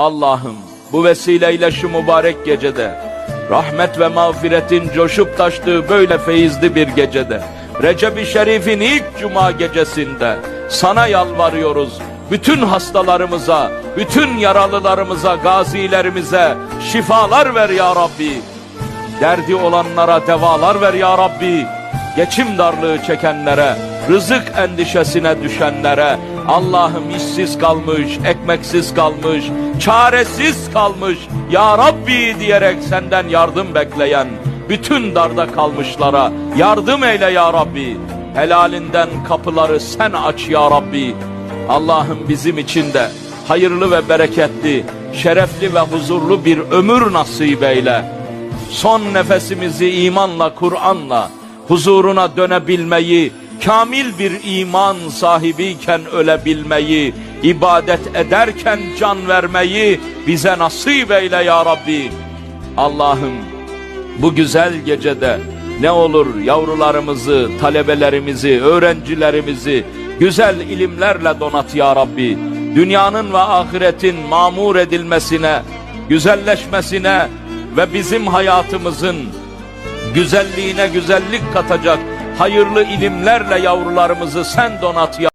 Allah'ım bu vesileyle şu mübarek gecede rahmet ve mağfiretin coşup taştığı böyle feyizli bir gecede Recep-i Şerif'in ilk cuma gecesinde sana yalvarıyoruz. Bütün hastalarımıza, bütün yaralılarımıza, gazilerimize şifalar ver ya Rabbi. Derdi olanlara devalar ver ya Rabbi. Geçim darlığı çekenlere, rızık endişesine düşenlere, Allah'ım işsiz kalmış, ekmeksiz kalmış, çaresiz kalmış, Ya Rabbi diyerek senden yardım bekleyen, bütün darda kalmışlara yardım eyle ya Rabbi. Helalinden kapıları sen aç ya Rabbi. Allah'ım bizim için de hayırlı ve bereketli, şerefli ve huzurlu bir ömür nasip eyle son nefesimizi imanla, Kur'an'la huzuruna dönebilmeyi, kamil bir iman sahibiyken ölebilmeyi, ibadet ederken can vermeyi bize nasip eyle ya Rabbi. Allah'ım bu güzel gecede ne olur yavrularımızı, talebelerimizi, öğrencilerimizi güzel ilimlerle donat ya Rabbi. Dünyanın ve ahiretin mamur edilmesine, güzelleşmesine ve bizim hayatımızın güzelliğine güzellik katacak hayırlı ilimlerle yavrularımızı sen donat ya